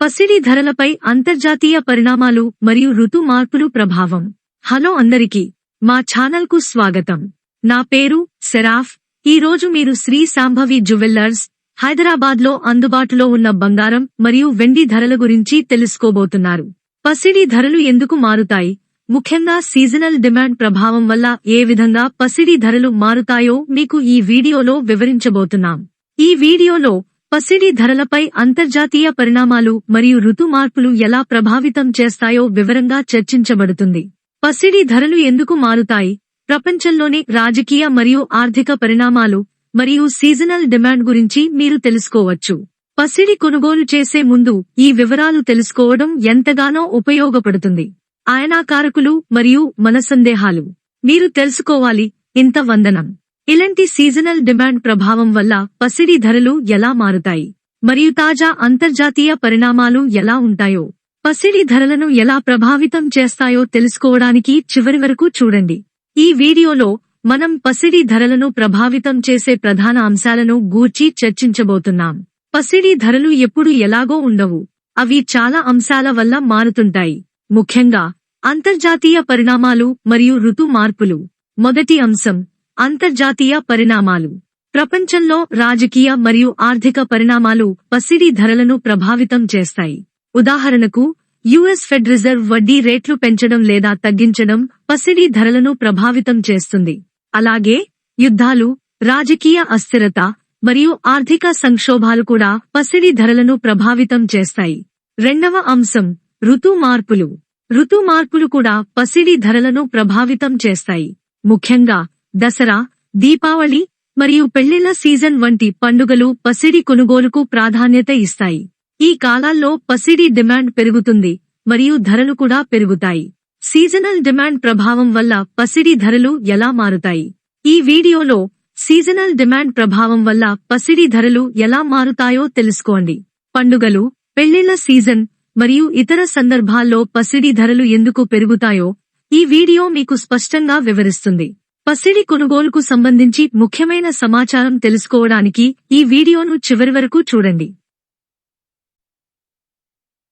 పసిడి ధరలపై అంతర్జాతీయ పరిణామాలు మరియు ఋతు మార్పులు ప్రభావం. హలో అందరికీ మా ఛానల్కు స్వాగతం. నా పేరు సెరాఫ్. ఈ రోజు మీరు శ్రీ సాంభవి జ్యువెల్లర్స్ హైదరాబాద్లో అందుబాటులో ఉన్న బంగారం మరియు వెండి ధరల గురించి తెలుసుకోబోతున్నారు. పసిడి ధరలు ఎందుకు మారుతాయి? ముఖ్యంగా సీజనల్ డిమాండ్ ప్రభావం వల్ల ఏ విధంగా పసిడి ధరలు మారుతాయో మీకు ఈ వీడియోలో వివరించబోతున్నాం. ఈ వీడియోలో పసిడి ధరలపై అంతర్జాతీయ పరిణామాలు మరియు ఋతు మార్పులు ఎలా ప్రభావితం చేస్తాయో వివరంగా చర్చించబడుతుంది. పసిడి ధరలు ఎందుకు మారుతాయి? ప్రపంచంలోని రాజకీయ మరియు ఆర్థిక పరిణామాలు మరియు సీజనల్ డిమాండ్ గురించి మీరు తెలుసుకోవచ్చు. పసిడి కొనుగోలు చేసే ముందు ఈ వివరాలు తెలుసుకోవడం ఎంతగానో ఉపయోగపడుతుంది. ఆయనాకారకులు మరియు మన సందేహాలు మీరు తెలుసుకోవాలి. ఇంత వందనం. ఇలాంటి సీజనల్ డిమాండ్ ప్రభావం వల్ల పసిడి ధరలు ఎలా మారుతాయి? మరియు తాజా అంతర్జాతీయ పరిణామాలు ఎలా ఉంటాయో? పసిడి ధరలను ఎలా ప్రభావితం చేస్తాయో తెలుసుకోవడానికి చివరి వరకు చూడండి. ఈ వీడియోలో మనం పసిడి ధరలను ప్రభావితం చేసే ప్రధాన అంశాలను గూర్చి చర్చించబోతున్నాం. పసిడి ధరలు ఎప్పుడు ఎలాగో ఉండవు. అవి చాలా అంశాల వల్ల మారుతుంటాయి. ముఖ్యంగా అంతర్జాతీయ పరిణామాలు మరియు ఋతు మార్పులు మొదటి అంశం అంతర్జాతీయ పరిణామాలు. ప్రపంచంలో రాజకీయ మరియు ఆర్థిక పరిణామాలు పసిడి ధరలను ప్రభావితం చేస్తాయి. ఉదాహరణకు యుఎస్ ఫెడ్ రిజర్వ్ వడ్డీ రేట్లు పెంచడం లేదా తగ్గించడం పసిడి ధరలను ప్రభావితం చేస్తుంది. అలాగే యుద్ధాలు రాజకీయ అస్థిరత మరియు ఆర్థిక సంక్షోభాలు కూడా పసిడి ధరలను ప్రభావితం చేస్తాయి. రెండవ అంశం ఋతు మార్పులు. ఋతు మార్పులు కూడా పసిడి ధరలను ప్రభావితం చేస్తాయి. ముఖ్యంగా దసరా దీపావళి మరియు పెళ్ళిళ్ళ సీజన్ వంటి పండుగలు పసిడి కొనుగోలుకు ప్రాధాన్యత ఇస్తాయి. ఈ కాలాల్లో పసిడి డిమాండ్ పెరుగుతుంది మరియు ధరలు కూడా పెరుగుతాయి. సీజనల్ డిమాండ్ ప్రభావం వల్ల పసిడి ధరలు ఎలా మారుతాయి? ఈ వీడియోలో సీజనల్ డిమాండ్ ప్రభావం వల్ల పసిడి ధరలు ఎలా మారుతాయో తెలుసుకోండి. పండుగలు పెళ్ళిళ్ళ సీజన్ మరియు ఇతర సందర్భాల్లో పసిడి ధరలు ఎందుకు పెరుగుతాయో ఈ వీడియో మీకు స్పష్టంగా వివరిస్తుంది. పసిడి కొనుగోలుకు సంబంధించి ముఖ్యమైన సమాచారం తెలుసుకోవడానికి ఈ వీడియోను చివరి వరకు చూడండి.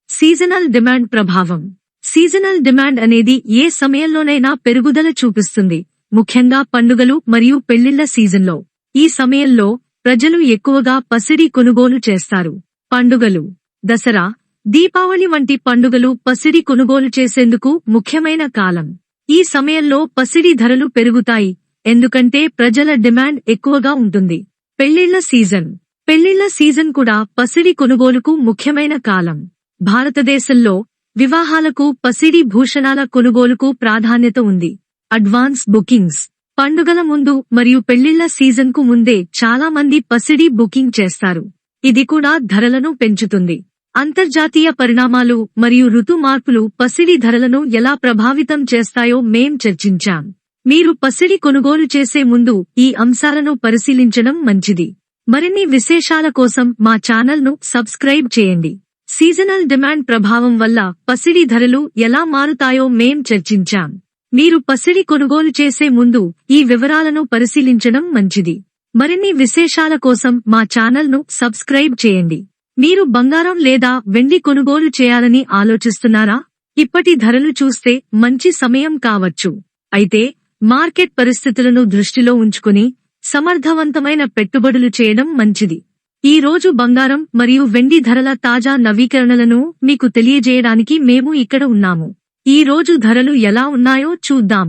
సీజనల్ డిమాండ్ ప్రభావం. సీజనల్ డిమాండ్ అనేది ఏ సమయంలోనైనా పెరుగుదల చూపిస్తుంది. ముఖ్యంగా పండుగలు మరియు పెళ్ళిళ్ళ సీజన్లో. ఈ సమయంలో ప్రజలు ఎక్కువగా పసిడి కొనుగోలు చేస్తారు. పండుగలు. దసరా దీపావళి వంటి పండుగలు పసిడి కొనుగోలు చేసేందుకు ముఖ్యమైన కాలం. ఈ సమయంలో పసిడి ధరలు పెరుగుతాయి ఎందుకంటే ప్రజల డిమాండ్ ఎక్కువగా ఉంటుంది. పెళ్ళిళ్ళ సీజన్. పెళ్ళిళ్ళ సీజన్ కూడా పసిడి కొనుగోలుకు ముఖ్యమైన కాలం. భారతదేశంలో వివాహాలకు పసిడి భూషణాల కొనుగోలుకు ప్రాధాన్యత ఉంది. Advance bookings. పండుగల ముందు మరియు పెళ్ళిళ్ళ సీజన్కు ముందే చాలా మంది పసిడి బుకింగ్ చేస్తారు. ఇది కూడా ధరలను పెంచుతుంది. అంతర్జాతీయ పరిణామాలు మరియు ఋతు మార్పులు పసిడి ధరలను ఎలా ప్రభావితం చేస్తాయో మేం చర్చించాం. మీరు పసిడి కొనుగోలు చేసే ముందు ఈ అంశాలను పరిశీలించడం మంచిది. మరిన్ని విశేషాల కోసం మా ఛానల్ను సబ్స్క్రైబ్ చేయండి. సీజనల్ డిమాండ్ ప్రభావం వల్ల పసిడి ధరలు ఎలా మారుతాయో మేం చర్చించాం. మీరు పసిడి కొనుగోలు చేసే ముందు ఈ వివరాలను పరిశీలించడం మంచిది. మరిన్ని విశేషాల కోసం మా ఛానల్ను సబ్స్క్రైబ్ చేయండి. మీరు బంగారం లేదా వెండి కొనుగోలు చేయాలని ఆలోచిస్తున్నారా? ఇప్పటి ధరలు చూస్తే మంచి సమయం కావచ్చు. అయితే మార్కెట్ పరిస్థితులను దృష్టిలో ఉంచుకుని సమర్థవంతమైన పెట్టుబడులు చేయడం మంచిది. ఈ రోజు బంగారం మరియు వెండి ధరల తాజా నవీకరణలను మీకు తెలియజేయడానికి మేము ఇక్కడ ఉన్నాము. ఈ రోజు ధరలు ఎలా ఉన్నాయో చూద్దాం.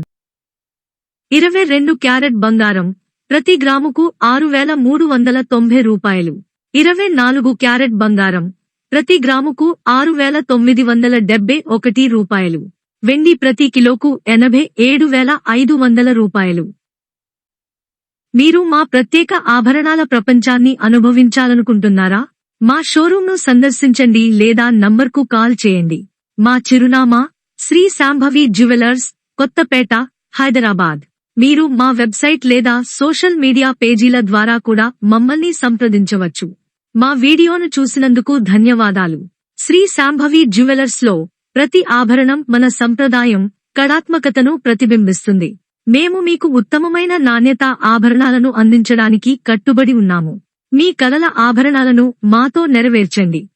ఇరవై రెండు క్యారెట్ బంగారం ప్రతి గ్రాముకు ఆరు వేల మూడు వందల తొంభై రూపాయలు. ఇరవై నాలుగు క్యారెట్ బంగారం. ప్రతి గ్రాముకు ఆరు వేల తొమ్మిది వందల డెబ్బై ఒకటి రూపాయలు. వెండి ప్రతి కిలోకు ఎనభై ఏడు వేల ఐదు వందల రూపాయలు. మీరు మా ప్రత్యేక ఆభరణాల ప్రపంచాన్ని అనుభవించాలనుకుంటున్నారా? మా షోరూంను సందర్శించండి లేదా నంబర్కు కాల్ చేయండి. మా చిరునామా శ్రీ శాంభవి జ్యువెలర్స్ కొత్తపేట హైదరాబాద్. మీరు మా వెబ్సైట్ లేదా సోషల్ మీడియా పేజీల ద్వారా కూడా మమ్మల్ని సంప్రదించవచ్చు. మా వీడియోను చూసినందుకు ధన్యవాదాలు. శ్రీ శాంభవి జ్యువెలర్స్లో ప్రతి ఆభరణం మన సంప్రదాయం కళాత్మకతను ప్రతిబింబిస్తుంది. మేము మీకు ఉత్తమమైన నాణ్యత ఆభరణాలను అందించడానికి కట్టుబడి ఉన్నాము. మీ కలల ఆభరణాలను మాతో నెరవేర్చండి.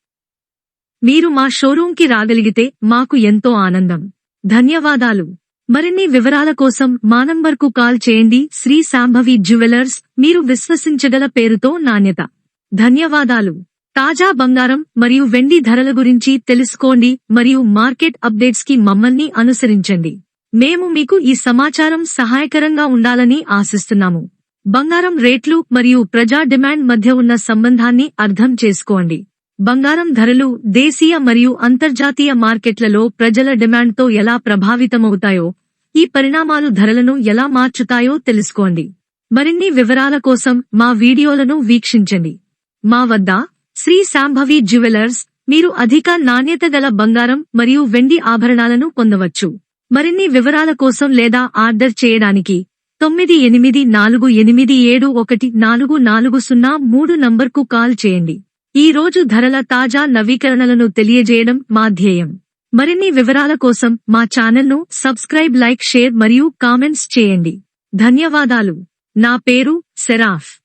మీరు మా షోరూంకి రాగలిగితే మాకు ఎంతో ఆనందం. ధన్యవాదాలు. మరిన్ని వివరాల కోసం మా నంబర్కు కాల్ చేయండి. శ్రీ శాంభవి జ్యువెలర్స్ మీరు విశ్వసించగల పేరుతో నాణ్యత. ధన్యవాదాలు. తాజా బంగారం మరియు వెండి ధరల గురించి తెలుసుకోండి మరియు మార్కెట్ అప్డేట్స్కి మమ్మల్ని అనుసరించండి. మేము మీకు ఈ సమాచారం సహాయకరంగా ఉండాలని ఆశిస్తున్నాము. బంగారం రేట్లు మరియు ప్రజా డిమాండ్ మధ్య ఉన్న సంబంధాన్ని అర్థం చేసుకోండి. బంగారం ధరలు దేశీయ మరియు అంతర్జాతీయ మార్కెట్లలో ప్రజల డిమాండ్తో ఎలా ప్రభావితమవుతాయో ఈ పరిణామాలు ధరలను ఎలా మార్చుతాయో తెలుసుకోండి. మరిన్ని వివరాల కోసం మా వీడియోలను వీక్షించండి. మా వద్ద శ్రీ శాంభవి జ్యువెలర్స్ మీరు అధిక నాణ్యత గల బంగారం మరియు వెండి ఆభరణాలను పొందవచ్చు. మరిన్ని వివరాల కోసం లేదా ఆర్డర్ చేయడానికి తొమ్మిది ఎనిమిది నాలుగు ఎనిమిది ఏడు ఒకటి నాలుగు నాలుగు సున్నా మూడు నంబర్కు కాల్ చేయండి. ఈ రోజు ధరల తాజా నవీకరణలను తెలియజేయడం మా ధ్యేయం. మరిన్ని వివరాల కోసం మా ఛానల్ను సబ్స్క్రైబ్ లైక్ షేర్ మరియు కామెంట్స్ చేయండి. ధన్యవాదాలు. నా పేరు సెరాఫ్.